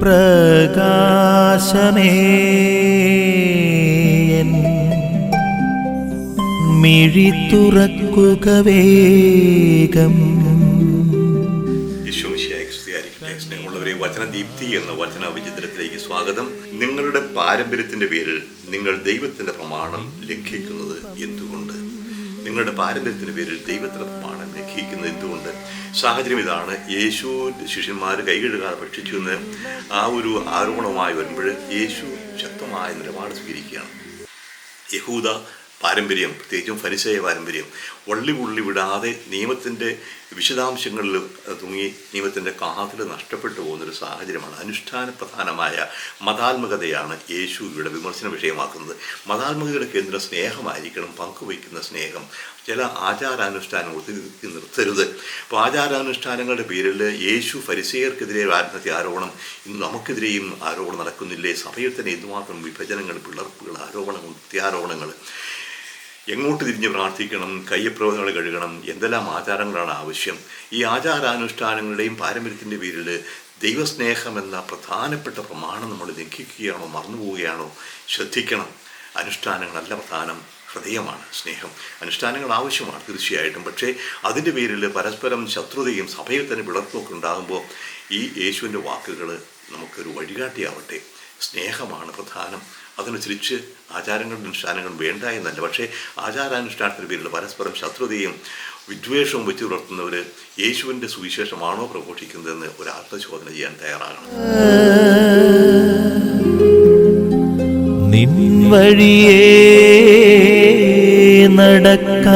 പ്രകാശമേ. മിഴി തുറക്കുക വേഗം. സ്നേഹമുള്ളവരെ വചനദീപ്തി എന്ന വചന വിചിത്രത്തിലേക്ക് സ്വാഗതം. നിങ്ങളുടെ പാരമ്പര്യത്തിന്റെ പേരിൽ നിങ്ങൾ ദൈവത്തിന്റെ പ്രമാണം ലംഘിക്കുന്നത് എന്തുകൊണ്ട്? നിങ്ങളുടെ പാരമ്പര്യത്തിന്റെ പേരിൽ ദൈവത്തിന്റെ പ്രമാണം സാഹചര്യം ഇതാണ്. യേശു ശിഷ്യന്മാർ കൈകഴുകാതെ ഭക്ഷിച്ചു എന്ന് ആ ഒരു ആരോപണവുമായി വരുമ്പോൾ യേശു ശക്തമായ നിലപാട് സ്വീകരിക്കുകയാണ്. യഹൂദ പാരമ്പര്യം പ്രത്യേകിച്ചും പരിസയ പാരമ്പര്യം. ഉള്ളി ഉള്ളി വിടാതെ നിയമത്തിന്റെ വിശദാംശങ്ങളിൽ തൂങ്ങി നിയമത്തിന്റെ കാതിൽ നഷ്ടപ്പെട്ടു പോകുന്നൊരു സാഹചര്യമാണ്. അനുഷ്ഠാന പ്രധാനമായ മതാത്മകതയാണ് യേശു ഇവിടെ വിമർശന വിഷയമാക്കുന്നത്. മതാത്മകതയുടെ കേന്ദ്ര സ്നേഹമായിരിക്കണം പങ്കുവയ്ക്കുന്ന സ്നേഹം. ചില ആചാരാനുഷ്ഠാനങ്ങൾ ഒതുക്കി നിർത്തരുത്. അപ്പോൾ ആചാരാനുഷ്ഠാനങ്ങളുടെ പേരിൽ യേശു ഫരിസയർക്കെതിരെ ആത്മഹത്യ ആരോപണം ഇന്ന് നമുക്കെതിരെയും ആരോപണം നടക്കുന്നില്ലേ? സഭയിൽ തന്നെ എന്തുമാത്രം വിഭജനങ്ങൾ പിളർപ്പുകൾ ആരോപണങ്ങൾ എങ്ങോട്ട് തിരിഞ്ഞ് പ്രാർത്ഥിക്കണം കയ്യപ്രവങ്ങൾ കഴുകണം എന്തെല്ലാം ആചാരങ്ങളാണ് ആവശ്യം? ഈ ആചാരാനുഷ്ഠാനങ്ങളുടെയും പാരമ്പര്യത്തിന്റെ പേരിൽ ദൈവസ്നേഹം എന്ന പ്രധാനപ്പെട്ട പ്രമാണം നമ്മൾ ലംഘിക്കുകയാണോ മറന്നുപോവുകയാണോ? ശ്രദ്ധിക്കണം. അനുഷ്ഠാനങ്ങളല്ല പ്രധാനം ഹൃദയമാണ് സ്നേഹം. അനുഷ്ഠാനങ്ങൾ ആവശ്യമാണ് തീർച്ചയായിട്ടും. പക്ഷേ അതിന്റെ പേരിൽ പരസ്പരം ശത്രുതയും സഭയിൽ തന്നെ വിളർപ്പൊക്കെ ഉണ്ടാകുമ്പോൾ ഈ യേശുവിന്റെ വാക്കുകൾ നമുക്കൊരു വഴികാട്ടിയാവട്ടെ. സ്നേഹമാണ് പ്രധാനം. അതനുസരിച്ച് ആചാരങ്ങളും അനുഷ്ഠാനങ്ങളും വേണ്ട എന്നല്ല. പക്ഷേ ആചാരാനുഷ്ഠാനത്തിന്റെ പേരിൽ പരസ്പരം ശത്രുതയും വിദ്വേഷവും വെച്ച് പുലർത്തുന്നവർ യേശുവിന്റെ സുവിശേഷമാണോ പ്രഘോഷിക്കുന്നതെന്ന് ഒരു ആത്മശോധന ചെയ്യാൻ തയ്യാറാകണം. നിൻ നടക്ക